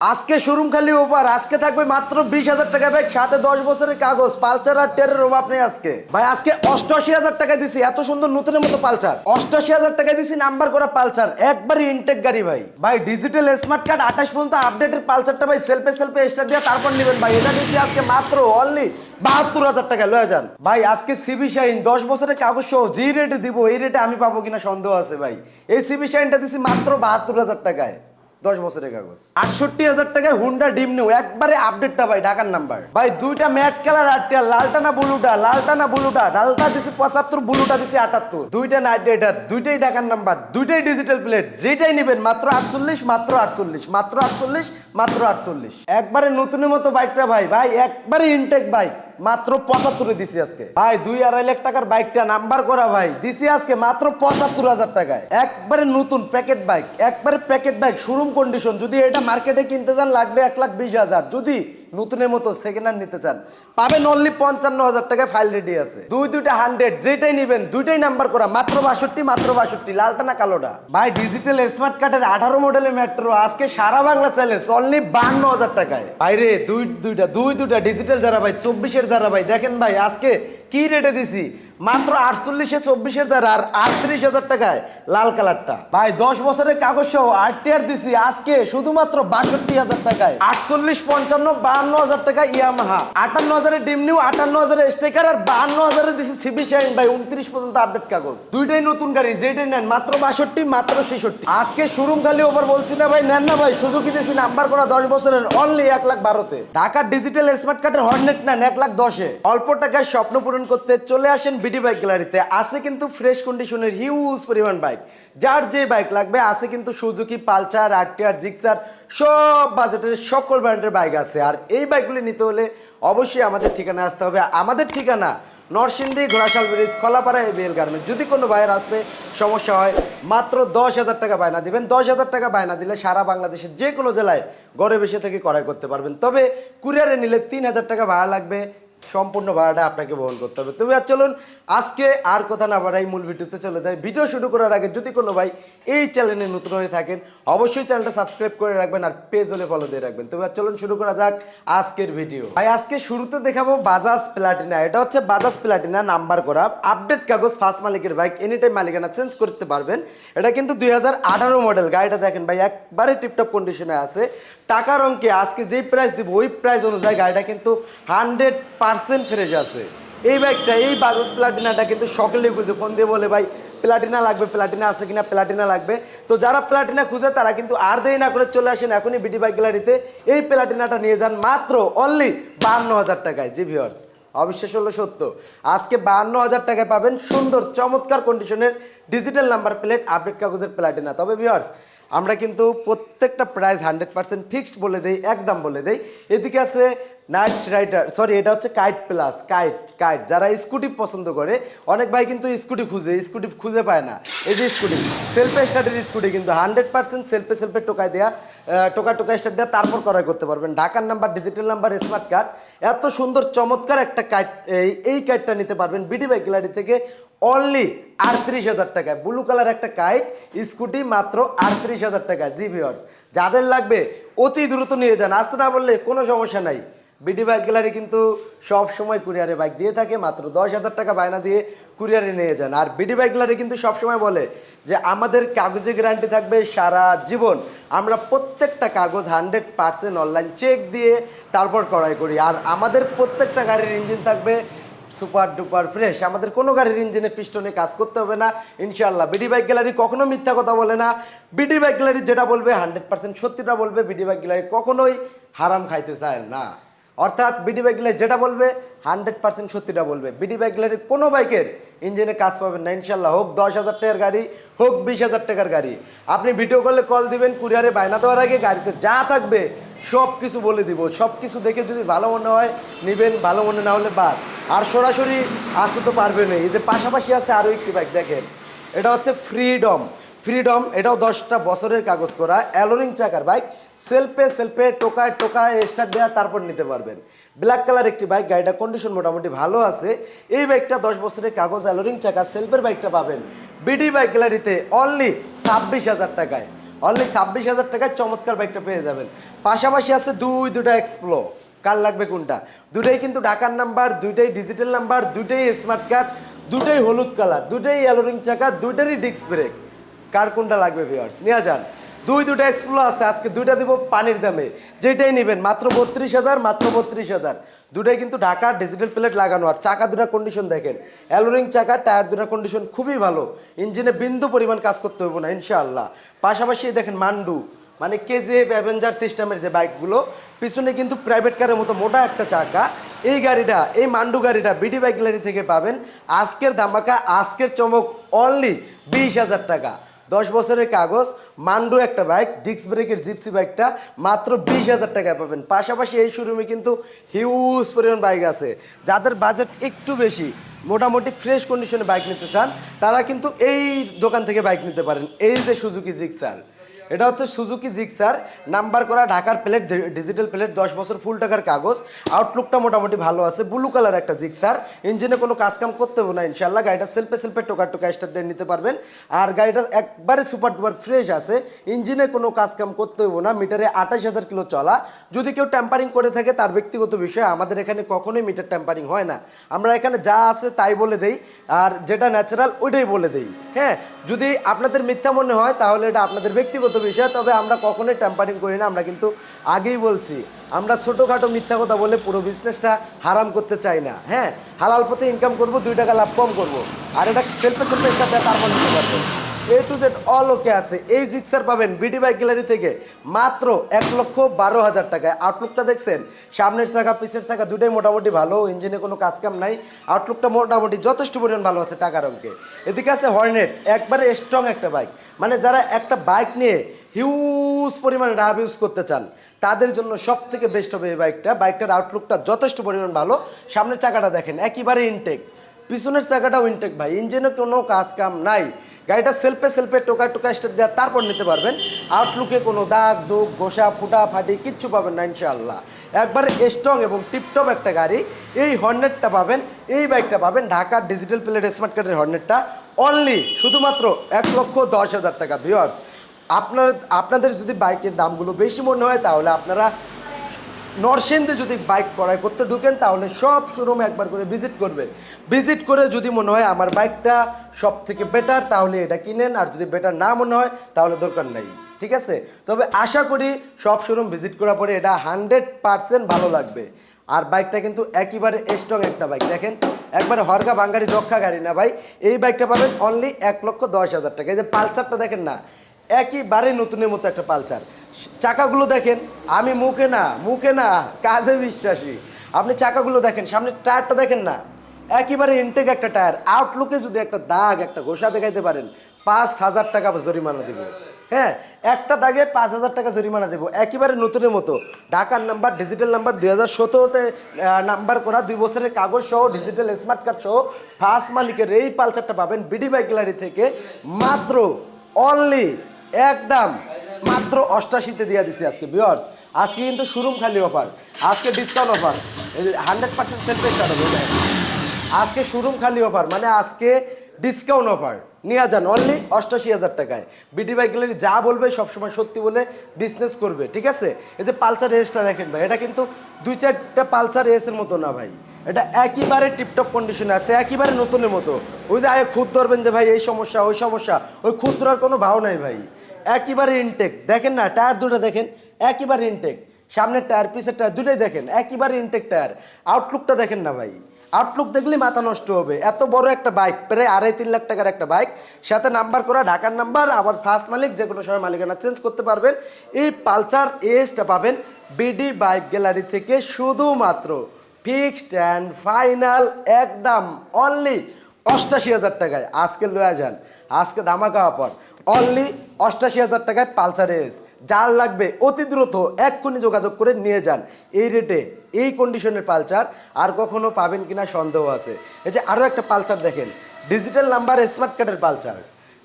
আজকে শোরুম খালি ওভার আজকে থাকবে মাত্র বিশ হাজার টাকা ভাই সাথে দশ বছরের কাগজ পালচার আর টেরের অভাব নেই আজকে। ভাই, আজকে অষ্টআশি হাজার টাকা দিছি, এত সুন্দর নতুনের মতো পালচার অষ্টআশি হাজার টাকা দিছি, নাম্বার করা পালচার একবারই ইনটেক গাড়ি ভাই। ভাই ডিজিটাল স্মার্ট কার্ড আঠাশ পর্যন্ত আপডেটের পালচারটা ভাই সেলফে সেলফে স্টার্ট দিয়ে তারপর নেবেন ভাই। এটা দিচ্ছি আজকে মাত্র অনলি বাহাত্তর হাজার টাকা, লয়ে যান। ভাই, আজকে সিবি শাইন দশ বছরের কাগজ সহ যে রেটে দিব, এই রেটে আমি পাবো কিনা সন্দেহ আছে ভাই। এই সিবি শাইনটা দিছি মাত্র বাহাত্তর হাজার টাকায়। দশ বছরের কাগজ। আটষট্টি হাজার টাকায় হুন্ডা ডিম নিউ একবারে আপডেটটা ভাই, ঢাকার নাম্বার ভাই, দুইটা ম্যাট কালার আটটা লালটা না ব্লুটা লালটা না ব্লুটা, লালটা দিছে পঁচাত্তর, ব্লুটা দিছে আটাত্তর। দুইটা নাইট রাইডার দুইটাই ঢাকার নাম্বার দুইটাই ডিজিটাল প্লেট যেটাই নেবেন মাত্র আটচল্লিশ মাত্র আটচল্লিশ মাত্র আটচল্লিশ মাত্র আটচল্লিশ। একবারে নতুনের মতো বাইকটা ভাই ভাই, একবারে ইনটেক বাইক মাত্র পঁচাত্তরে দিছি আজকে। ভাই, দুই আড়াই লাখ টাকার বাইকটা নাম্বার করা ভাই। দিছি আজকে মাত্র পঁচাত্তর হাজার টাকায়। একবারে নতুন প্যাকেট বাইক, একবারে প্যাকেট বাইক শোরুম কন্ডিশন যদি এটা মার্কেটে কিনতে যান, লাগবে এক লাখ বিশ হাজার। যদি নতুনের মতো সেকেন্ড হ্যান্ড নিতে চান, পাবেন অনলি পঞ্চান্ন হাজার টাকায় ফাইল রেডি আছে। দুই দুইটা হান্ড্রেড যেটাই নেবেন, দুইটাই নাম্বার করা, মাত্র বাষট্টি মাত্র বাষট্টি, লালটা না কালোটা? ভাই ডিজিটাল স্মার্ট কার্ডের আঠারো মডেলের মেট্রো আজকে সারা বাংলা চ্যালেঞ্জ অনলি বান্ন হাজার টাকায়। বাইরে দুই দুইটা দুই দুইটা ডিজিটাল যারা ভাই, চব্বিশের যারা ভাই, দেখেন ভাই, আজকে কি রেটে দিছি? মাত্র আটচল্লিশে চব্বিশের যারা আর আটত্রিশ হাজার টাকায় লাল কালারটা। ভাই দশ বছরের কাগজ সহ আরটিআর দিছি আজকে শুধুমাত্র বাষট্টি হাজার টাকায়। আটচল্লিশ পঞ্চান্ন বাহান্ন হাজার টাকা ইয়ামাহা আটান্ন হাজারের ডিম নিউ আটান্ন হাজারের স্টেকার আর বাহান্ন হাজারের দিছি সিবি শাইন ভাই উনত্রিশ পর্যন্ত আপডেট কাগজ। দুইটাই নতুন গাড়ি যেটাই নেন মাত্র বাষট্টি মাত্র ছেষট্টি। আজকে শোরুম খালি ওভার বলছি না ভাই নেন না ভাই সুযোগই দিছি নাম্বার করা দশ বছরের অনলি এক লাখ বারোতে। ঢাকার ডিজিটাল স্মার্ট কার্ডের হর্নেট নেন এক লাখ দশে। অল্প টাকায় স্বপ্ন পূরণ করতে চলে আসেন বিডি বাইক গ্যালারিতে আছে কিন্তু ফ্রেশ কন্ডিশনের হিউজ পরিমাণ বাইক যার যে বাইক লাগবে, আছে কিন্তু সুজুকি পালচার আরটিআর জিক্সার সব বাজেটের সকল ব্র্যান্ডের বাইক আছে। আর এই বাইকগুলি নিতে হলে অবশ্যই আমাদের ঠিকানা আসতে হবে। আমাদের ঠিকানা Narsingdi, Ghorashal bridge Kalapara ABL garment যদি কোনো ভাইয়ের আসতে সমস্যা হয়, মাত্র দশ হাজার টাকা বায়না দিবেন। দশ হাজার টাকা বায়না দিলে সারা বাংলাদেশের যে কোনো জেলায় ঘরে বসে থেকে ক্রয় করতে পারবেন। তবে কুরিয়ারে নিলে তিন হাজার টাকা ভাড়া লাগবে। সম্পূর্ণ ভাড়াটা আপনাকে বহন করতে হবে। তবে আর চলুন, আজকে আর কথা না বাড়াই মূল ভিডিওতে চলে যাই। ভিডিও শুরু করার আগে যদি কোনো ভাই এই চ্যানেলে নতুন হয়ে থাকেন, অবশ্যই চ্যানেলটা সাবস্ক্রাইব করে রাখবেন আর পেজ হলে ফলো দিয়ে রাখবেন। তবে আর চলুন শুরু করা যাক আজকের ভিডিও ভাই, আজকে শুরুতে দেখাবো বাজাজ প্লাটিনা এটা হচ্ছে বাজাজ প্লাটিনা নাম্বার করা। আপডেট কাগজ ফার্স্ট মালিকের বাইক এনি টাইম মালিকানা চেঞ্জ করতে পারবেন। এটা কিন্তু দুই হাজার আঠারো মডেল গাড়িটা দেখেন ভাই, একবারে টিপটপ কন্ডিশনে আছে। টাকার অঙ্কে আজকে যেই প্রাইস দিব, ওই প্রাইস অনুযায়ী গাড়িটা কিন্তু হান্ড্রেড পার্সেন্ট ফ্রেশ আছে। এই বাইকটা এই বাজাজ প্লাটিনাটা কিন্তু সকলেই খুঁজে, ফোন দিয়ে বলে, ভাই প্লাটিনা লাগবে প্লাটিনা আছে কিনা? প্লাটিনা লাগবে। তো যারা প্লাটিনা খুঁজে, তারা কিন্তু আর দেরি না করে চলে আসেন এখনই বিডি বাইক গ্যালারিতে এই প্লাটিনাটা নিয়ে যান মাত্র অনলি বান্ন হাজার টাকায়। জি ভিওর্স অবিশ্বাস হলো সত্য। আজকে বাহান্ন হাজার টাকায় পাবেন সুন্দর, চমৎকার কন্ডিশনের ডিজিটাল নাম্বার প্লেট আপডেট কাগজের প্লাটিনা তবে ভিওর্স আমরা কিন্তু প্রত্যেকটা প্রাইস হান্ড্রেড পার্সেন্ট ফিক্সড বলে দেই একদম বলে দেই। এদিকে আছে নাইট রাইডার সরি এটা হচ্ছে কাইট প্লাস কাইট কাইট যারা স্কুটি পছন্দ করে, অনেক ভাই কিন্তু স্কুটি খুঁজে স্কুটি খুঁজে পায় না। এই যে স্কুটি সেলফে স্টার্টের স্কুটি কিন্তু হান্ড্রেড পার্সেন্ট সেলফে সেলফে টোকায় দেওয়া টোকা টোকা স্টার্ট দেওয়া তারপর ক্রয় করতে পারবেন। ঢাকার number digital number smart card এত সুন্দর, চমৎকার একটা কাইট এই এই কাইটটা নিতে পারবেন। বিডি বাইক গ্যালারি থেকে অনলি আটত্রিশ হাজার টাকায়। ব্লু কালার একটা কাইট স্কুটি মাত্র আটত্রিশ হাজার টাকা জি ভিওর্স যাদের লাগবে, অতি দ্রুত নিয়ে যান। আসতে না বললে কোনো সমস্যা নাই। বিডি বাইক গ্যালারি কিন্তু সব সময় কুরিয়ারে বাইক দিয়ে থাকে, মাত্র দশ হাজার টাকা বায়না দিয়ে কুরিয়ারে নিয়ে যান। আর বিডি বাইক গ্যালারি কিন্তু সবসময় বলে যে, আমাদের কাগজে গ্যারান্টি থাকবে সারা জীবন। আমরা প্রত্যেকটা কাগজ হান্ড্রেড পার্সেন্ট অনলাইন চেক দিয়ে তারপর ক্রয় করি। আর আমাদের প্রত্যেকটা গাড়ির ইঞ্জিন থাকবে সুপার ডুপার ফ্রেশ। আমাদের কোনো গাড়ির ইঞ্জিনে পিস্টনে কাজ করতে হবে না। ইনশাল্লাহ বিডি বাইক গ্যালারি কখনো মিথ্যা কথা বলে না। বিডি বাইক গ্যালারি যেটা বলবে, হান্ড্রেড পার্সেন্ট সত্যিটা বলবে, বিডি বাইক গ্যালারি কখনোই হারাম খাইতে চায় না। অর্থাৎ বিডি বাইক গ্যালারি যেটা বলবে, হান্ড্রেড পার্সেন্ট সত্যিটা বলবে। বিডি বাইক গ্যালারির কোনো বাইকের ইঞ্জিনে কাজ পাবেন না। ইনশাল্লাহ হোক দশ হাজার টাকার গাড়ি, হোক বিশ হাজার টাকার গাড়ি। আপনি ভিডিও কলে কল দিবেন কুরিয়ারে বায়না দেওয়ার আগে গাড়িতে যা থাকবে সব কিছু বলে দিব। সব কিছু দেখে যদি ভালো মনে হয়, নেবেন। ভালো মনে না হলে বাদ। আর সরাসরি আসতে তো পারবেন এদের পাশাপাশি আছে আরও একটি বাইক দেখেন। এটা হচ্ছে ফ্রিডম ফ্রিডম এটাও দশটা বছরের কাগজ করা। অ্যালোরিং চাকার বাইক সেলফে সেলফে টোকায় টোকায় স্টার্ট দেওয়া তারপর নিতে পারবেন। ব্ল্যাক কালার একটি বাইক গাড়িটা কন্ডিশন মোটামুটি ভালো আছে। এই বাইকটা দশ বছরের কাগজ অ্যালোরিং চাকা সেলফের বাইকটা পাবেন। বিডি বাইক গ্যালারিতে অনলি ছাব্বিশ হাজার টাকায়। অনলি ছাব্বিশ হাজার টাকায় চমৎকার বাইকটা পেয়ে যাবেন। পাশাপাশি আছে দুই, দুটা এক্সপ্লো কার লাগবে কোনটা? দুটাই কিন্তু ঢাকার নাম্বার দুইটাই ডিজিটাল নাম্বার দুইটাই স্মার্ট কার্ড দুটাই হলুদ কালার দুটাই অ্যালোরিং চাকা, দুইটারই ডিস্ক ব্রেক কার কোনটা লাগবে ভিওয়ার্স নেওয়া যান। দুই দুটো এক্সপ্লো আছে, আজকে দুইটা দিব পানির দামে। যেটাই নেবেন, মাত্র বত্রিশ হাজার, মাত্র বত্রিশ হাজার। দুটাই কিন্তু ঢাকার ডিজিটাল প্লেট লাগানো। আর চাকা দুটা কন্ডিশন দেখেন। অ্যালোরিং চাকা টায়ার দুটা কন্ডিশন খুবই ভালো। ইঞ্জিনে বিন্দু পরিমাণ কাজ করতে হবে না, ইনশাআল্লাহ। পাশাপাশি দেখেন মান্ডু মানে কেজিএফ অ্যাভেঞ্জার সিস্টেমের যে বাইকগুলো, পিছনে কিন্তু প্রাইভেট কারের মতো মোটা একটা চাকা। এই গাড়িটা, এই মান্ডু গাড়িটা বিডি বাইক গ্যালারি থেকে পাবেন। আজকের ধামাকা, আজকের চমক অনলি বিশ হাজার টাকা। দশ বছরের কাগজ, মান্ডু একটা বাইক ডিক্স ব্রেকের জিপসি বাইকটা মাত্র বিশ হাজার টাকায় পাবেন। পাশাপাশি এই শোরুমে কিন্তু হিউজ পরিমাণ বাইক আছে। যাদের বাজেট একটু বেশি, মোটামুটি ফ্রেশ কন্ডিশনে বাইক নিতে চান, তারা কিন্তু এই দোকান থেকে বাইক নিতে পারেন। এই যে সুজুকি জিক্সার এটা হচ্ছে সুজুকি জিক্সার নাম্বার করা ঢাকার প্লেট ডিজিটাল প্লেট, দশ বছর ফুল টাকার কাগজ। আউটলুকটা মোটামুটি ভালো আছে। ব্লু কালার একটা জিক্সার ইঞ্জিনে কোনো কাজ কাম করতে হবে না ইনশাল্লাহ গাড়িটা সেলফে সেলফে টোকা টোকা স্টার্ট দিয়ে নিতে পারবেন। আর গাড়িটা একবারে সুপার ডুপার ফ্রেশ আছে। ইঞ্জিনে কোনো কাজ কাম করতে হবে না। মিটারে আঠাশ হাজার কিলো চলা। যদি কেউ ট্যাম্পারিং করে থাকে, তার ব্যক্তিগত বিষয়, আমাদের এখানে কখনোই মিটার ট্যাম্পারিং হয় না। আমরা এখানে যা আছে তাই বলে দেই। আর যেটা ন্যাচারাল ওইটাই বলে দেই। হ্যাঁ? যদি আপনাদের মিথ্যা মনে হয়, তাহলে এটা আপনাদের ব্যক্তিগত বিষয়, তবে আমরা কখনোই ট্যাম্পারিং করি না, আমরা কিন্তু আগেই বলছি, আমরা ছোটোখাটো মিথ্যা কথা বলে পুরো বিজনেসটা হারাম করতে চাই না। হ্যাঁ হালাল পথে ইনকাম করব, দুই টাকা লাভ কম করব। আর এটা সেলফে সেলফে একটা দেয় তারপর নিতে পারবেন A to Z all okay আছে। এই জিক্সার পাবেন বিডি বাইক গ্যালারি থেকে মাত্র এক লক্ষ বারো হাজার টাকায়। আউটলুকটা দেখছেন? সামনের চাকা পিছের চাকা দুটাই মোটামুটি ভালো ইঞ্জিনে কোনো কাজ কাম নাই। আউটলুকটা মোটামুটি যথেষ্ট পরিমাণ ভালো আছে টাকার অঙ্কে। এদিকে আছে হর্নেট একবারে স্ট্রং একটা বাইক মানে যারা একটা বাইক নিয়ে হিউজ পরিমাণে রাব ইউজ করতে চান, তাদের জন্য সব থেকে বেস্ট হবে এই বাইকটা বাইকটার আউটলুকটা যথেষ্ট পরিমাণ ভালো। সামনের চাকাটা দেখেন, একেবারে ইনটেক পিছনের চাকাটাও ইনটেক ভাই। ইঞ্জিনে কোনো কাজ কাম নাই। গাড়িটা সেলফে সেলফে টোকা টোকা স্টার্ট দেওয়া তারপর নিতে পারবেন। আউটলুকে কোনো দাগ দুগ ঘোষা, ফুটা, ফাটি কিচ্ছু পাবেন না, ইনশাআল্লাহ। একবারে স্ট্রং এবং টিপটপ একটা গাড়ি, এই হর্নেটটা পাবেন, এই বাইকটা পাবেন ঢাকার ডিজিটাল প্লেট স্মার্ট কার্ডের হর্নেটটা অনলি শুধুমাত্র এক লক্ষ দশ হাজার টাকা ভিওয়ার্স আপনার, আপনাদের যদি বাইকের দামগুলো বেশি মনে হয়, তাহলে আপনারা নরসেন্দে যদি বাইক ক্রয় করতে ঢুকেন, তাহলে সব শোরুমে একবার করে ভিজিট করবেন ভিজিট করে যদি মনে হয় আমার বাইকটা সব থেকে বেটার তাহলে এটা কিনেন। আর যদি বেটার না মনে হয়, তাহলে দরকার নেই। ঠিক আছে? তবে আশা করি সব শোরুম ভিজিট করার পরে এটা হান্ড্রেড পার্সেন্ট ভালো লাগবে। আর বাইকটা কিন্তু একেবারে স্ট্রং একটা বাইক। দেখেন, একবারে হরগা বাঙ্গারি যক্ষা গাড়ি না ভাই। এই বাইকটা পাবেন অনলি এক লক্ষ দশ হাজার টাকা। এই যে পালসারটা দেখেন না একইবারে নতুনের মতো একটা পালচার চাকাগুলো দেখেন, আমি মুখে না মুখে না, কাজে বিশ্বাসী। আপনি চাকাগুলো দেখেন, সামনে টায়ারটা দেখেন না, একেবারে ইনটেক একটা টায়ার। আউটলুকে যদি একটা দাগ, একটা ঘোষা দেখাইতে পারেন পাঁচ হাজার টাকা জরিমানা দিব। হ্যাঁ একটা দাগে পাঁচ হাজার টাকা জরিমানা দেবো। একেবারে নতুনের মতো। ঢাকার নাম্বার ডিজিটাল নাম্বার দুই হাজার সতেরোতে নাম্বার করা দুই বছরের কাগজ সহ ডিজিটাল স্মার্ট কার্ড সহ ফার্স্ট মালিকের এই পালসারটা পাবেন বিডি বাইক গ্যালারি থেকে মাত্র অনলি একদম মাত্র অষ্টাশিতে দিয়ে দিচ্ছি আজকে বিয়ার্স আজকে কিন্তু শোরুম খালি অফার আজকে discount offer hundred percent start আজকে শোরুম খালি অফার মানে আজকে ডিসকাউন্ট অফার নিয়ে যান অনলি অষ্টাশি হাজার টাকায়। বিডি বাইক গ্যালারি যা বলবে সবসময় সত্যি বলে বিজনেস করবে, ঠিক আছে? এই যে পালসার রেসটা দেখেন ভাই, এটা কিন্তু দুই চারটা পালসার রেসের মতো না ভাই। এটা একেবারে টিপটপ কন্ডিশনে আছে, একেবারে নতুনের মতো। ওই যে আগে খুদ ধরবেন যে ভাই, এই সমস্যা, ওই সমস্যা, ওই খুদ ধরার কোনো ভাও নাই ভাই। একেবারে ইনটেক দেখেন না টায়ার দুটো দেখেন, একেবারে ইনটেক সামনের টায়ার পিসের টায়ার দুটোই দেখেন, একেবারে ইনটেক টায়ার আউটলুকটা দেখেন না ভাই। আউটলুক দেখলে মাথা নষ্ট হবে। এত বড় একটা বাইক প্রায় আড়াই তিন লাখ টাকার একটা বাইক সাথে নাম্বার করা ঢাকার নাম্বার আবার ফার্স্ট মালিক, যে কোনো সময় মালিকানা চেঞ্জ করতে পারবেন। এই পালসার এসটা পাবেন বিডি বাইক গ্যালারি থেকে শুধুমাত্র ফিক্সড অ্যান্ড ফাইনাল একদম অনলি অষ্টাশি হাজার টাকায়। আজকে লয়া যান, আজকে ধামাকা অফার অনলি অষ্টাশি হাজার টাকায় পালসার এস যার লাগবে অতি দ্রুত এক্ষুনি যোগাযোগ করে নিয়ে যান। এই রেটে এই কন্ডিশনের পালচার আর কখনো পাবেন কিনা সন্দেহ আছে। এই যে আরও একটা পালচার দেখেন ডিজিটাল নাম্বার স্মার্ট কার্ডের Pulsar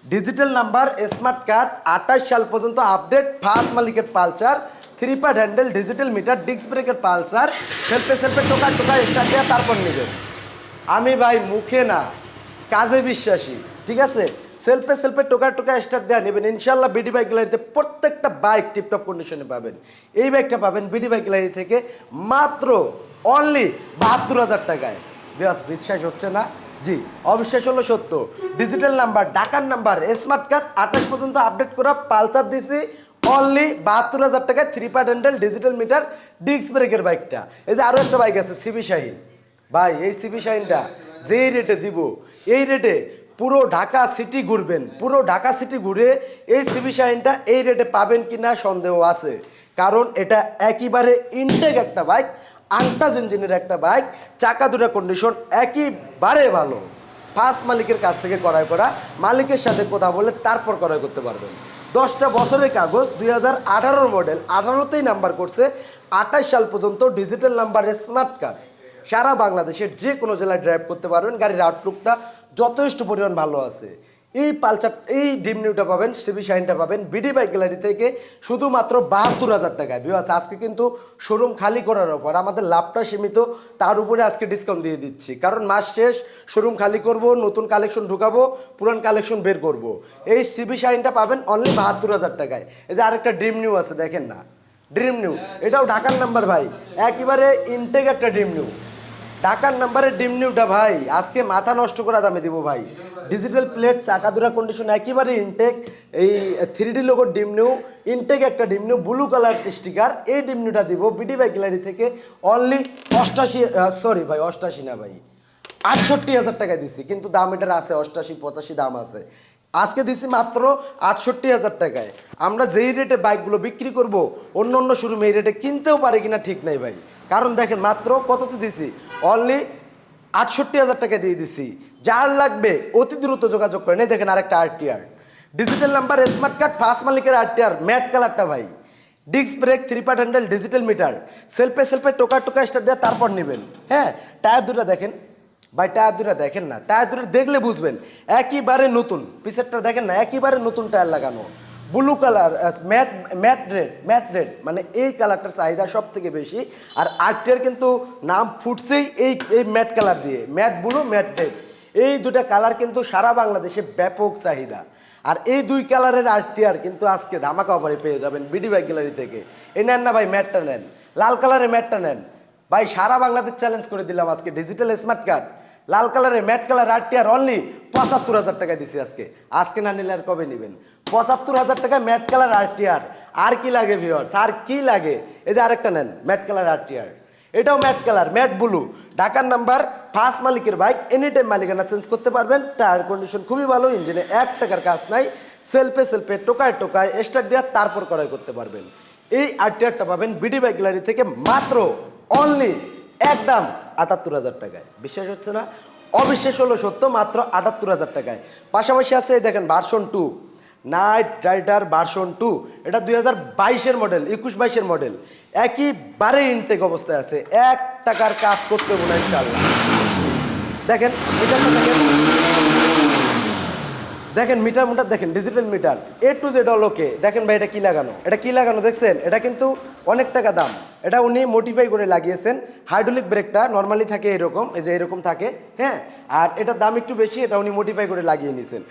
digital number smart card আঠাশ সাল পর্যন্ত আপডেট ফার্স্ট মালিকের Pulsar three part handle digital meter disc ব্রেকের পালসার সেলফে সেলফে টোকা টোকা স্টার্ট দেওয়া তারপর নেবেন। আমি ভাই মুখে না, কাজে বিশ্বাসী, ঠিক আছে? সেলফে সেলফে টোকা টোকা স্টার্ট দেওয়া নেবেন। ইনশাল্লাহ বিডি বাইক গ্যালারিতে প্রত্যেকটা বাইক টিপটপ কন্ডিশনে পাবেন। এই বাইকটা পাবেন বিডি বাইক গ্যালারি থেকে মাত্র অনলি বাহাত্তর হাজার টাকায়। বেশ বিশ্বাস হচ্ছে না? জি, অবিশ্বাস হলো সত্য। ডিজিটাল নাম্বার ডাকার নাম্বার স্মার্ট কার্ড আঠাশ পর্যন্ত আপডেট করা পালসার দিছি। অনলি বাহাত্তর হাজার টাকায় three part handle digital meter disc ব্রেকের বাইকটা এই যে আরও একটা বাইক আছে সিবি শাহিন ভাই, এই সিবি শাহিনটা যেই রেটে দিব, এই রেটে পুরো ঢাকা সিটি ঘুরবেন। পুরো ঢাকা সিটি ঘুরে এই সিবি শাহিনটা এই রেটে পাবেন কি না সন্দেহ আছে। কারণ এটা একেবারে ইনটেক একটা বাইক আংটাস ইঞ্জিনের একটা বাইক চাকা দুটা কন্ডিশন একেবারে ভালো। ফার্স্ট মালিকের কাছ থেকে ক্রয় করা, মালিকের সাথে কথা বলে তারপর ক্রয় করতে পারবেন। দশটা বছরের কাগজ, দুই হাজার মডেল আঠারোতেই নাম্বার করছে, আঠাশ সাল পর্যন্ত ডিজিটাল নাম্বারের স্মার্ট কার্ড সারা বাংলাদেশের যে কোনো জেলায় ড্রাইভ করতে পারবেন। গাড়ির আউটলুকটা যথেষ্ট পরিমাণ ভালো আছে। এই পালচার এই ডিম নিউটা পাবেন, সিবি শাইনটা পাবেন, বিডি বাইক গ্যালারি থেকে শুধুমাত্র বাহাত্তর হাজার টাকায়। বিবাস আজকে কিন্তু শোরুম খালি করার ওপর আমাদের লাভটা সীমিত, তার উপরে আজকে ডিসকাউন্ট দিয়ে দিচ্ছি। কারণ মাস শেষ শোরুম খালি করব, নতুন কালেকশন ঢুকাবো, পুরান কালেকশন বের করব। এই সিবি শাইনটা পাবেন অনলি বাহাত্তর হাজার টাকায়। এই যে আরেকটা ড্রিম নিউ আছে, দেখেন না। ড্রিম নিউ, এটাও ঢাকার নাম্বার ভাই। একেবারে ইনটেক একটা ড্রিম নিউ। ঢাকার নাম্বারের ডিম নিউটা ভাই। আজকে মাথা নষ্ট করা দামে দিব ভাই। ডিজিটাল প্লেট চাকা দুরা কন্ডিশন একেবারে ইনটেক এই থ্রি ডি লোগোর ডিম নিউ। ইনটেক একটা ডিম নিউ ব্লু কালার স্টিকার এই ডিম নিউটা দিব বিডি বাই গ্যালারি থেকে। অনলি অষ্টাশি সরি ভাই, অষ্টাশি না ভাই। আটষট্টি হাজার টাকা দিচ্ছি কিন্তু দাম এটার আছে, অষ্টাশি, পঁচাশি দাম আছে। আজকে দিছি মাত্র আটষট্টি হাজার টাকায়। আমরা যেই রেটে বাইকগুলো বিক্রি করব অন্য অন্য শোরুমে এই রেটে কিনতেও পারি কিনা ঠিক নাই ভাই। কারণ দেখেন মাত্র কততে দিছি? অনলি আটষট্টি হাজার টাকা দিয়ে দিছি। যার লাগবে অতি দ্রুত যোগাযোগ করেন। এই দেখেন আরেকটা RTR digital number smart card first মালিকের আরটিআর ম্যাট কালারটা ভাই। Disc brake three part handle digital meter সেলফে সেলফে টোকা টোকা স্টার দেওয়া তারপর নেবেন। হ্যাঁ টায়ার দুটা দেখেন। ভাই টায়ার দুটা দেখেন না। টায়ার দুটো দেখলে বুঝবেন। একইবারে নতুন। পিসেরটা দেখেন না একইবারে নতুন টায়ার লাগানো। Blue colour matte matte red matte red মানে এই কালারটার চাহিদা সব থেকে বেশি। আর আর্টের কিন্তু নাম ফুটছেই এই এই ম্যাট কালার দিয়ে। ম্যাট ব্লু ম্যাট রেড এই দুটা কালার কিন্তু সারা বাংলাদেশে ব্যাপক চাহিদা। আর এই দুই কালারের আরটিআর কিন্তু আজকে ধামাকা অফারে পেয়ে যাবেন বিডি বাইক গ্যালারি থেকে। এই নেন না ভাই ম্যাটটা নেন। লাল কালারের ম্যাটটা নেন। ভাই, সারা বাংলাদেশ চ্যালেঞ্জ করে দিলাম আজকে ডিজিটাল স্মার্ট কার্ড লাল কালারের ম্যাট কালার আরটিআর অনলি পঁচাত্তর হাজার টাকা দিছি আজকে। আজকে না নিলে আর কবে নেবেন? পঁচাত্তর হাজার টাকা ম্যাট কালার আরটিআর আর কি লাগে ভিওর্স আর কি লাগে? এই যে আরেকটা নেন, ম্যাট কালার আরটিআর এটাও ম্যাট কালার, ম্যাট ব্লু। ঢাকার নাম্বার ফার্স্ট মালিকের বাইক এনি টাইম মালিকানা চেঞ্জ করতে পারবেন। টায়ার কন্ডিশন খুবই ভালো ইঞ্জিনে এক টাকার কাজ নাই। সেলফে সেলফে টোকায় টোকায় স্টার্ট দেওয়া তারপর ক্রয় করতে পারবেন। এই আরটিআরটা পাবেন বিডি বাইক গ্যালারি থেকে মাত্র অনলি একদম আটাত্তর হাজার টাকায়। বিশ্বাস হচ্ছে না? অবিশ্বাস হলো সত্য, মাত্র আটাত্তর হাজার টাকায়। পাশাপাশি আছে দেখেন version two Knight Rider version two এটা দুই হাজার বাইশের মডেল একুশ বাইশের মডেল একইবারে ইনটেক অবস্থায় আছে। এক টাকার কাজ করতে বলে ইনশাল্লাহ দেখেন এটা দেখেন। দেখেন মিটার মিটার দেখেন digital meter A to Z all okay দেখেন ভাই, এটা কী লাগানো? এটা কী লাগানো, দেখছেন? এটা কিন্তু অনেক টাকা দাম। এটা উনি মোটিফাই করে লাগিয়েছেন। হাইড্রোলিক ব্রেকটা নর্মালি থাকে এরকম, এই যে এরকম থাকে হ্যাঁ? আর এটার দাম একটু বেশি, এটা উনি মোটিফাই করে লাগিয়ে নিয়েছেন।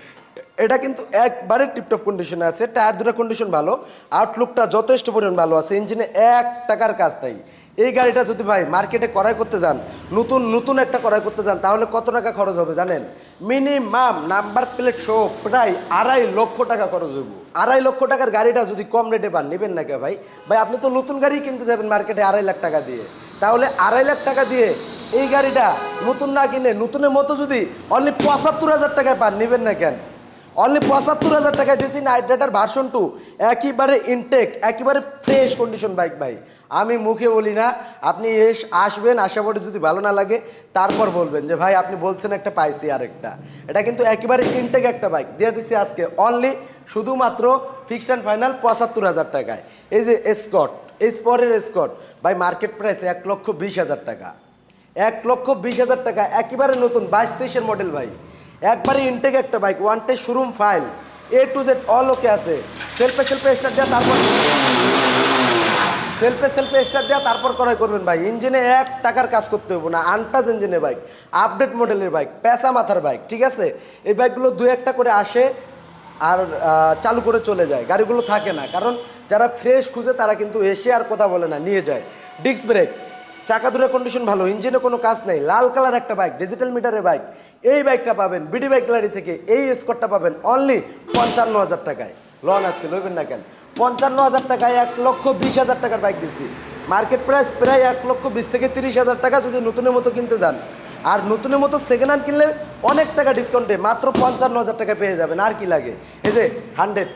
এটা কিন্তু একবারে টিপটপ কন্ডিশনে আছে। টায়ার দুটো কন্ডিশন ভালো আউটলুকটা যথেষ্ট পরিমাণ ভালো আছে। ইঞ্জিনে এক টাকার কাজ তাই। এই গাড়িটা যদি ভাই মার্কেটে ক্রয় করতে যান, নতুন নতুন একটা ক্রয় করতে যান, তাহলে কত টাকা খরচ হবে জানেন? মিনিমাম নাম্বার প্লেট সহ প্রায় আড়াই লক্ষ টাকা খরচ হইব। আড়াই লক্ষ টাকার গাড়িটা যদি কম রেটে পান, নেবেন না কে ভাই? ভাই, আপনি তো নতুন গাড়ি কিনতে যাবেন মার্কেটে আড়াই লাখ টাকা দিয়ে। তাহলে আড়াই লাখ টাকা দিয়ে এই গাড়িটা নতুন না কিনে, নতুনের মতো যদি অনলি পঁচাত্তর হাজার টাকায় পান, নেবেন না কেন? অনলি পঁচাত্তর হাজার টাকায় দিয়েছি নাইট রাইডার ভার্সন টু একেবারে ইনটেক একেবারে ফ্রেশ কন্ডিশন বাইক ভাই। আমি মুখে বলি না, আপনি এস, আসবেন, আশা করি যদি ভালো না লাগে, তারপর বলবেন যে ভাই আপনি বলছেন একটা পাইছি আরেকটা। এটা কিন্তু একেবারে ইনটেক একটা বাইক দিয়ে দিচ্ছি আজকে। অনলি শুধুমাত্র ফিক্সড অ্যান্ড ফাইনাল পঁচাত্তর হাজার টাকায়। এই যে স্কট স্পরের স্কট ভাই মার্কেট প্রাইস এক লক্ষ বিশ হাজার টাকা। এক লক্ষ বিশ হাজার টাকা। একেবারে নতুন বাইশ তেইশের মডেল ভাই। একবারে ইনটেক একটা বাইক ওয়ান টে showroom file A to Z all okay আছে। সেলফে সেলফে স্টার্ট দেওয়া তারপর সেলফে সেলফে স্টার্ট দেওয়া তারপর ক্রয় করবেন ভাই। ইঞ্জিনে এক টাকার কাজ করতে হবে না। আনটাচ ইঞ্জিনের বাইক আপডেট মডেলের বাইক পেঁচা মাথার বাইক ঠিক আছে? এই বাইকগুলো দু একটা করে আসে আর চালু করে চলে যায়। গাড়িগুলো থাকে না। কারণ যারা ফ্রেশ খুঁজে, তারা কিন্তু এসে আর কথা বলে না, নিয়ে যায়। ডিস্ক ব্রেক চাকা দূরের কন্ডিশন ভালো। ইঞ্জিনে কোনো কাজ নেই। লাল কালার একটা বাইক ডিজিটাল মিটারের বাইক এই বাইকটা পাবেন বিডি বাইক গ্যালারি থেকে এই স্কটটা পাবেন অনলি পঞ্চান্ন হাজার টাকায়। লন আজকে লইবেন না কেন? পঞ্চান্ন হাজার টাকায় এক লক্ষ বিশ হাজার টাকার বাইক দিচ্ছি মার্কেট প্রাইস প্রায় এক লক্ষ বিশ থেকে তিরিশ হাজার টাকা যদি নতুনের মতো কিনতে যান। আর নতুনের মতো সেকেন্ড হ্যান্ড কিনলে অনেক টাকা ডিসকাউন্টে মাত্র পঞ্চান্ন হাজার টাকা পেয়ে যাবেন। আর কি লাগে? এই যে হান্ড্রেড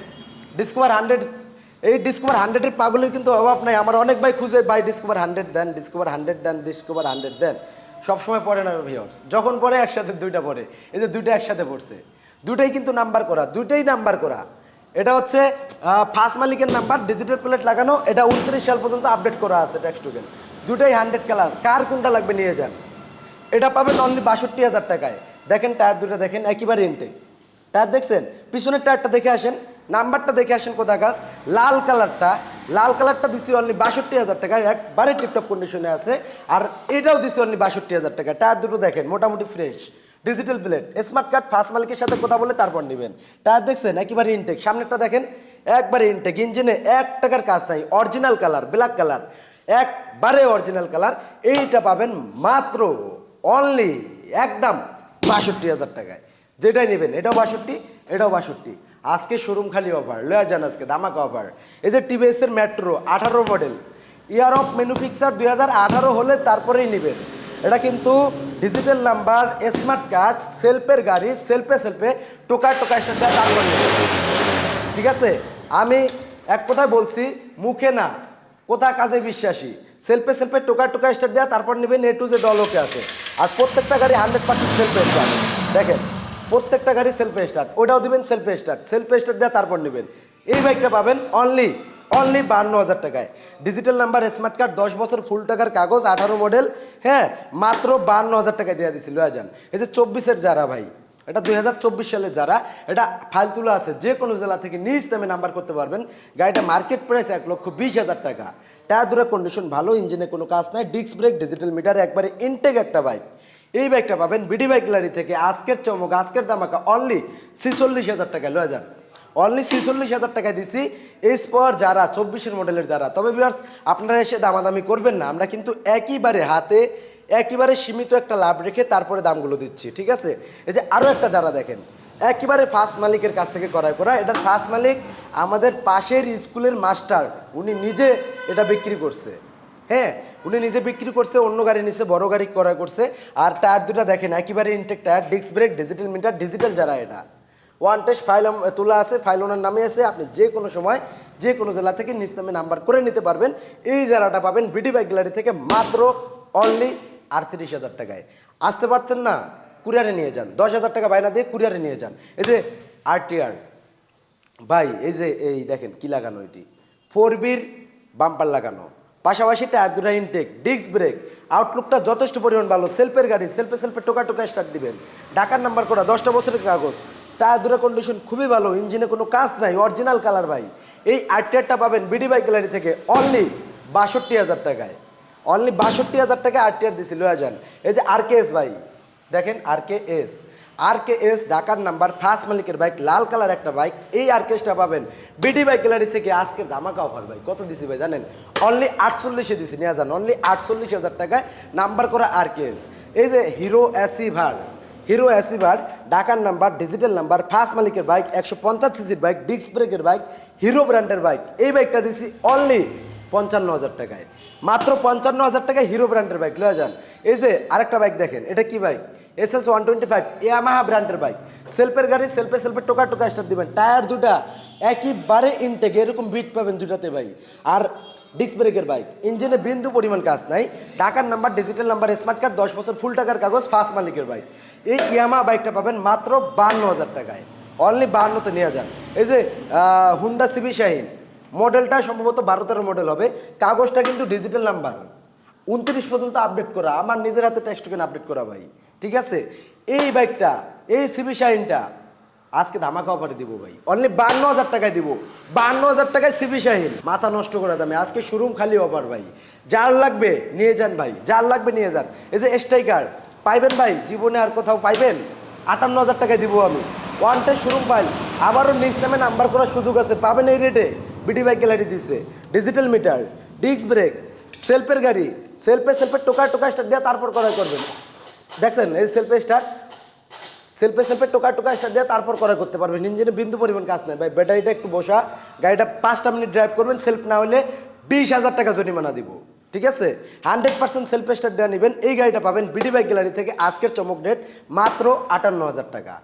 ডিসকভার হান্ড্রেড এই ডিসকভার হান্ড্রেডের পাগলের কিন্তু অভাব নাই। আমার অনেক ভাই খুঁজে, ভাই ডিসকভার হান্ড্রেড দেন ডিসকভার হান্ড্রেড দেন ডিসকভার হান্ড্রেড দেন। সবসময় পড়ে না ভিওর্স যখন পড়ে একসাথে দুইটা পড়ে। এই যে দুইটা একসাথে পড়ছে। দুইটাই কিন্তু নাম্বার করা। দুইটাই নাম্বার করা। এটা হচ্ছে ফার্স্ট মালিকের নাম্বার, ডিজিটাল প্লেট লাগানো। এটা উনত্রিশ সাল পর্যন্ত আপডেট করা আছে ট্যাক্স টোকেন দুটাই হান্ড্রেড কালার কার কোনটা লাগবে নিয়ে যান। এটা পাবেন অনলি বাষট্টি হাজার টাকায়। দেখেন টায়ার দুটা দেখেন, একেবারে ইনটেক টায়ার দেখছেন? পিছনের টায়ারটা দেখে আসেন। নাম্বারটা দেখে আসেন কোথাকার, লাল কালারটা লাল কালারটা দিচ্ছি অনলি বাষট্টি হাজার টাকায় একবারে টিপটপ কন্ডিশনে আছে, আর এটাও দিচ্ছি অনলি বাষট্টি হাজার টাকা, টায়ার দুটো দেখেন, মোটামুটি fresh digital plate smart card first মালিকের সাথে কথা বলে তারপর নেবেন। টায়ার দেখছেন, একেবারে ইনটেক সামনেরটা দেখেন, একবারে ইনটেক ইঞ্জিনে এক টাকার কাজ নাই অরিজিনাল কালার ব্ল্যাক কালার একবারে অরিজিনাল কালার এইটা পাবেন মাত্র অনলি একদম বাষট্টি হাজার টাকায়। যেটাই নেবেন, এটাও বাষট্টি এটাও বাষট্টি। আজকে শোরুম খালি অফার লয়া যান আজকে দামাকা অফার এই যে টিভিএস এর মেট্রো আঠারো মডেল ইয়ার অফ ম্যানুফ্যাকচার দুই হাজার আঠারো হলে তারপরেই নেবেন। এটা কিন্তু ডিজিটাল নাম্বার স্মার্ট কার্ড সেলফের গাড়ি সেলফে সেলফে টোকা টোকা স্টার ঠিক আছে? আমি এক কথায় বলছি, মুখে না, কোথা কাজে বিশ্বাসী? সেলফে সেলফে টোকা টোকা স্টার্ট দেওয়া তারপর নেবেন এ টু যে ডলোকে আছে। আর প্রত্যেকটা গাড়ি হান্ড্রেড পার্সেন্ট সেলফে দেখেন প্রত্যেকটা গাড়ি সেলফ স্টার্ট ওটাও দিবেন সেলফ স্টার্ট সেলফ স্টার্ট দেওয়া তারপর নেবেন। এই বাইকটা পাবেন অনলি অনলি বান্ন হাজার টাকায়। ডিজিটাল নাম্বার স্মার্ট কার্ড দশ বছর ফুল টাকার কাগজ, আঠারো মডেল হ্যাঁ মাত্র বান্ন হাজার টাকায় দেওয়া দিছিল যান। এই যে চব্বিশের যারা ভাই, এটা দুই হাজার চব্বিশ সালে যারা, এটা ফাইল তোলা আছে, যে কোনো জেলা থেকে নিজ দামে নাম্বার করতে পারবেন। গাড়িটা মার্কেট প্রাইস এক লক্ষ বিশ হাজার টাকা। টায়ার দূরের কন্ডিশন ভালো ইঞ্জিনে কোনো কাজ নাই ডিস্ক ব্রেক ডিজিটাল মিটার একবারে ইনটেক একটা বাইক এই বাইকটা পাবেন বিডি বাইক গ্যালারি থেকে আজকের চমক, আজকের দামাকা অনলি ছিচল্লিশ হাজার টাকা লয়ে যান। অনলি ছিচল্লিশ হাজার টাকায় দিছি। স্পর যারা, চব্বিশের মডেলের যারা, তবে ভিউয়ার্স আপনারা এসে দামাদামি করবেন না। আমরা কিন্তু একইবারে হাতে একেবারে সীমিত একটা লাভ রেখে তারপরে দামগুলো দিচ্ছি, ঠিক আছে? এই যে আরও একটা যারা দেখেন একেবারে ফার্স্ট মালিকের কাছ থেকে করাই করা এটার ফার্স্ট মালিক আমাদের পাশের স্কুলের মাস্টার উনি নিজে এটা বিক্রি করছে। হ্যাঁ উনি নিজে বিক্রি করছে, অন্য গাড়ি নিচে বড় গাড়ি ক্রয় করছে, আর টায়ার দুটা দেখেন, একেবারে intact tyre disc brake digital meter digital যারা এটা। ওয়ান টেস্ট ফাইল তোলা আছে ফাইল ওনার নামে আছে, আপনি যে কোনো সময়, যে কোনো জেলা থেকে নিজ নামে নাম্বার করে নিতে পারবেন। এই জেলাটা পাবেন বিডি বাইক গ্যালারি থেকে মাত্র অনলি আটত্রিশ হাজার টাকায়। আসতে পারতেন না কুরিয়ারে নিয়ে যান। দশ হাজার টাকা বাইনা দিয়ে কুরিয়ারে নিয়ে যান। এই যে আরটিআর ভাই, এই যে এই দেখেন কি লাগানো এটি। ফোর বির বাম্পার লাগানো। পাশাপাশি টায়ার দুটা ইনটেক ডিস্ক ব্রেক আউটলুকটা যথেষ্ট পরিমাণ ভালো সেলফের গাড়ি সেলফে সেলফে টোকা টোকা স্টার্ট দিবেন। ডাকার নাম্বার করা দশটা বছরের কাগজ। টায়ার দুটা কন্ডিশন খুবই ভালো ইঞ্জিনে কোনো কাজ নাই অরিজিনাল কালার ভাই। এই আরটিআরটা পাবেন বিডি বাইক গ্যালারি থেকে অনলি বাষট্টি হাজার টাকায়। অনলি বাষট্টি হাজার টাকা আরটিআর দিছি, লয়া যান। এই যে আর কে এস ভাই, দেখেন R K S R K S ঢাকার নাম্বার ফার্স্ট মালিকের বাইক লাল কালার একটা বাইক এই আরকেসটা পাবেন। বিডি বাইক গ্যালারি থেকে আজকে ধামাকা অফার ভাই। কত দিছি ভাই জানেন? অনলি আটচল্লিশে দিছি, নিয়ে যান অনলি আটচল্লিশ হাজার টাকায় নাম্বার করা আর কে এস এই যে হিরো অ্যাসি অ্যাসিভার হিরো অ্যাসিভার ঢাকার নাম্বার ডিজিটাল নাম্বার ফার্স্ট মালিকের বাইক একশো পঞ্চাশ সিসির বাইক ডিস্ক ব্রেকের বাইক হিরো ব্র্যান্ডের বাইক এই বাইকটা দিছি অনলি পঞ্চান্ন হাজার টাকায়। মাত্র পঞ্চান্ন হাজার টাকায় হিরো ব্র্যান্ডের বাইক লয়ে যান। এই যে আরেকটা বাইক দেখেন, এটা কি bike S S one twenty five Yamaha ব্র্যান্ডের বাইক সেলফের গাড়ি সেলফে সেলফে টোকা টোকা স্টার দিবেন। টায়ার দুটা একইবারে ইনটেক এরকম বিট পাবেন দুটাতে ভাই। আর ডিস্ক ব্রেকের বাইক ইঞ্জিনে বিন্দু পরিমাণ কাজ নাই। ঢাকার number digital number smart card দশ বছর ফুল টাকার কাগজ ফার্স্ট মালিকের বাইক এই ইয়ামা বাইকটা পাবেন মাত্র বান্ন হাজার টাকায়। অনলি বান্নতে নিয়ে যান। এই যে হুন্ডা সিবি শাহিন মডেলটা সম্ভবত বারো তেরো মডেল হবে। কাগজটা কিন্তু ডিজিটাল নাম্বার উনত্রিশ পর্যন্ত আপডেট করা। আমার নিজের হাতে টেক্সট টোকেন আপডেট করা ভাই। ঠিক আছে? এই বাইকটা এই সিবি শাহিনটা, আজকে ধামাকা অফারে দিব ভাই। অনলি বান্ন হাজার টাকায় দিব। বান্ন হাজার টাকায় সিবি শাহিন। মাথা নষ্ট করে দামে। আজকে শোরুম খালি অফার ভাই। যার লাগবে নিয়ে যান ভাই। যার লাগবে নিয়ে যান। এই যে স্ট্রাইকার পাইবেন ভাই? জীবনে আর কোথাও পাইবেন? আটান্ন হাজার টাকায় দিব আমি। ওয়ান টাইম শোরুম পাই আবারও নিজ নামে নাম্বার করার সুযোগ আছে। পাবেন এই রেটে বিডি বাইক গ্যালারি দিচ্ছে ডিজিটাল মিটার ডিস্ক ব্রেক সেলফের গাড়ি সেলফে সেলফে টোকা টোকা স্টার্ট দিয়ে তারপর করাই করবেন। দেখছেন, এই সেলফে স্টার্ট সেলফে সেলফে টোকা টোকা স্টার্ট দিয়ে তারপর করা করতে পারবেন। ইঞ্জিনে বিন্দু পরিমাণ কাজ নেই। ভাই, ব্যাটারিটা একটু বসা, গাড়িটা পাঁচটা মিনিট ড্রাইভ করবেন সেলফ না হলে বিশ হাজার টাকা জরিমানা দিব। ঠিক আছে? হান্ড্রেড পার্সেন্ট সেলফ স্টার্ট দেওয়া নেবেন। এই গাড়িটা পাবেন বিডি বাইক গ্যালারি থেকে আজকের চমক ডেট মাত্র আটান্ন হাজার টাকা।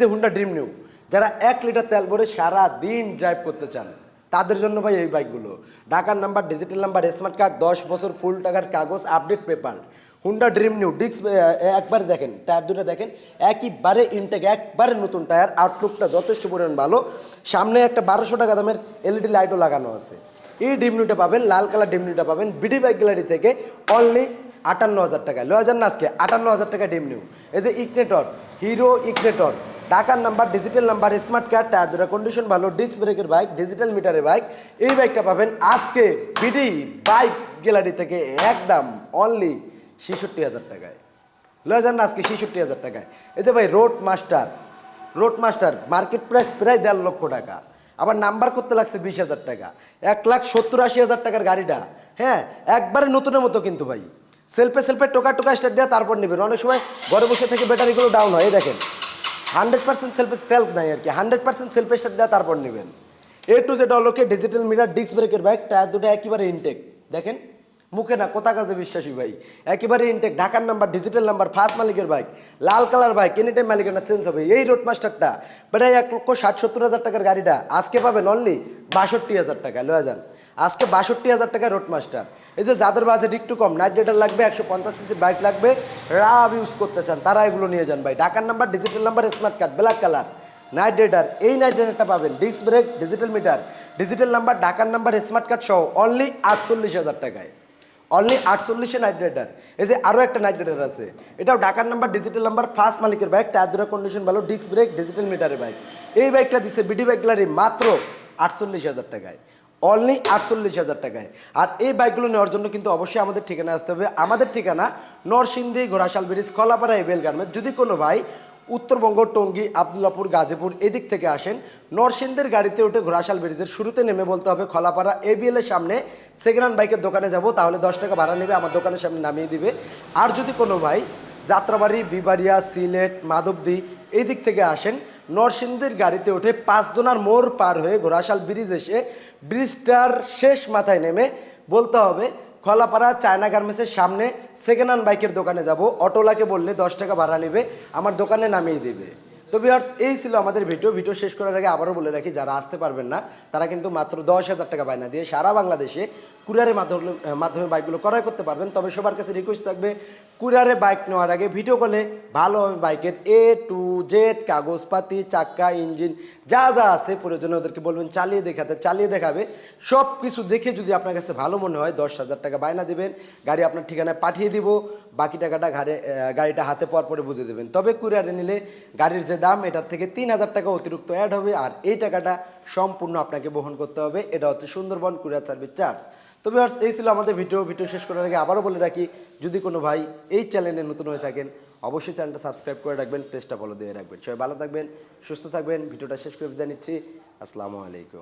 যে হুন্ডা ড্রিম নিউ যারা এক লিটার তেল ভরে সারা দিন ড্রাইভ করতে চান, তাদের জন্য ভাই এই বাইকগুলো ঢাকার number digital number smart card দশ বছর ফুল টাকার কাগজ update paper Honda Dream new disc একবার দেখেন টায়ার দুটো দেখেন, একইবারে ইনটেক একবারে নতুন টায়ার আউটলুকটা যথেষ্ট পরিমাণ ভালো। সামনে একটা বারোশো টাকা দামের এলইডি লাইটও লাগানো আছে। এই ডিম নিউটা পাবেন, লাল কালার ডিম নিউটা পাবেন বিডি বাইক গ্যালারি থেকে অনলি আটান্ন হাজার টাকা লো হাজার না আজকে, আটান্ন হাজার টাকা ডিম নিউ এই যে ইকনেটর হিরো ইকনেটর ঢাকার number digital number smart card tyre দুটো কন্ডিশন ভালো ডিস্ক ব্রেকের বাইক ডিজিটাল মিটারের বাইক এই বাইকটা পাবেন আজকে বিডি বাইক গ্যালারি থেকে একদম অনলি ছেষট্টি হাজার টাকায়। লয় যান না আজকে ছেষট্টি হাজার টাকায়। এই যে ভাই Road Master Road Master market price প্রায় দেড় লক্ষ টাকা। আবার নাম্বার করতে লাগছে বিশ হাজার টাকা। এক লাখ সত্তর আশি হাজার টাকার গাড়িটা। হ্যাঁ একবারে নতুনের মতো কিন্তু ভাই। সেলফে সেলফে টোকা টোকা স্টার্ট দেওয়া তারপর নেবেন। অনেক সময় ঘরে বসে থেকে ব্যাটারিগুলো ডাউন হয় দেখেন। হান্ড্রেড পার্সেন্ট সেলফে সেলফ নাই আর কি। হান্ড্রেড পার্সেন্ট সেলফে স্টার্ট দেওয়া তারপর নেবেন। A to Z all okay digital meter disc ব্রেকের বাইক টায়ার দুটো একেবারে ইনটেক দেখেন, মুখে না, কোথা কাজে বিশ্বাসী ভাই? একেবারে ইনটেক ঢাকার নাম্বার ডিজিটাল নাম্বার ফার্স্ট মালিকের বাইক লাল কালার বাইক এনি টাইম মালিকের না চেঞ্জ হবে। এই রোড মাস্টারটা বেটাই এক লক্ষ ষাট সত্তর হাজার টাকার গাড়িটা, আজকে পাবেন অনলি বাষট্টি হাজার টাকা লয়া যান। আজকে বাষট্টি হাজার টাকা রোড মাস্টার এই যে যাদের বাজেট একটু কম নাইট রাইডার লাগবে, একশো পঞ্চাশ সিসি বাইক লাগবে, রাব ইউজ করতে চান, তারা এগুলো নিয়ে যান ভাই। ঢাকার number digital number smart card black colour Knight Rider এই নাইট রাইডারটা পাবেন disc brake digital meter digital number ঢাকার নাম্বার স্মার্ট কার্ড সহ অনলি আটচল্লিশ হাজার টাকায়। অনলি আটচল্লিশে নাইট রাইডার এই যে আরও একটা নাইট রাইডার আছে। এটাও ঢাকার নাম্বার ডিজিটাল নাম্বার ফার্স্ট মালিকের বাইক টায়ার কন্ডিশন ভালো ডিস্ক ব্রেক ডিজিটাল মিটারের বাইক এই বাইকটা দিচ্ছে বিডি বাইক গ্যালারি মাত্র আটচল্লিশ হাজার টাকায়। অনলি আটচল্লিশ হাজার টাকায়। আর এই বাইকগুলো নেওয়ার জন্য কিন্তু অবশ্যই আমাদের ঠিকানা আসতে হবে। আমাদের ঠিকানা নরসিংদী ঘোড়াশাল ব্রিজ, কলাপাড়া এবেল গার্মেন্ট যদি কোনো ভাই উত্তরবঙ্গ, টঙ্গী, আবদুল্লাপুর, গাজীপুর এদিক থেকে আসেন, নরসিংদের গাড়িতে উঠে ঘোড়াশাল ব্রিজের শুরুতে নেমে বলতে হবে খলাপাড়া এবিএল এর সামনে সেকেন্ড হ্যান্ড বাইকের দোকানে যাব, তাহলে দশ টাকা ভাড়া নেবে, আমার দোকানের সামনে নামিয়ে দিবে। আর যদি কোনো ভাই যাত্রাবাড়ি বিবারিয়া সিলেট, মাধবদী এই দিক থেকে আসেন, নরসিংদীর গাড়িতে উঠে পাঁচদোনার মোড় পার হয়ে ঘোড়াশাল ব্রিজ এসে ব্রিজটার শেষ মাথায় নেমে বলতে হবে, খলাপাড়া চায়না গার্মেন্টসের সামনে সেকেন্ড হ্যান্ড বাইকের দোকানে যাব। অটোলাকে বললে দশ টাকা ভাড়া নেবে, আমার দোকানে নামিয়ে দেবে। তো বিহার্স এই ছিল আমাদের ভিডিও ভিডিও শেষ করার আগে আবারও বলে রাখি, যারা আসতে পারবেন না, তারা কিন্তু মাত্র দশ হাজার টাকা বায়না দিয়ে সারা বাংলাদেশে কুরিয়ারের মাধ্যমে মাধ্যমে বাইকগুলো ক্রয় করতে পারবেন। তবে সবার কাছে রিকোয়েস্ট থাকবে, কুরিয়ারে বাইক নেওয়ার আগে ভিডিও কলে ভালোভাবে বাইকের এ টু জেড কাগজপাতি চাক্কা ইঞ্জিন যা যা আছে প্রয়োজনে ওদেরকে বলবেন, চালিয়ে দেখাতে, চালিয়ে দেখাবে। সব কিছু দেখে যদি আপনার কাছে ভালো মনে হয়, দশ হাজার টাকা বায়না দেবেন, গাড়ি আপনার ঠিকানায় পাঠিয়ে দিব, বাকি টাকাটা ঘাড়ে গাড়িটা হাতে পাওয়ার পরে বুঝে দেবেন। তবে কুরিয়ারে নিলে গাড়ির যে দাম, এটার থেকে তিন হাজার টাকা অতিরিক্ত অ্যাড হবে, আর এই টাকাটা সম্পূর্ণ আপনাকে বহন করতে হবে। এটা হচ্ছে সুন্দরবন কুরিয়ার সার্ভিস চার্জ। তবে এই ছিল আমাদের ভিডিও। ভিডিও শেষ করার আগে আবারও বলে রাখি, যদি কোনো ভাই এই চ্যানেলে নতুন হয়ে থাকেন, অবশ্যই চ্যানেলটা সাবস্ক্রাইব করে রাখবেন, পেজটা ফলো দিয়ে রাখবেন। সবাই ভালো থাকবেন, সুস্থ থাকবেন। ভিডিওটা শেষ করে বিদায় নিচ্ছি। আসসালামু আলাইকুম।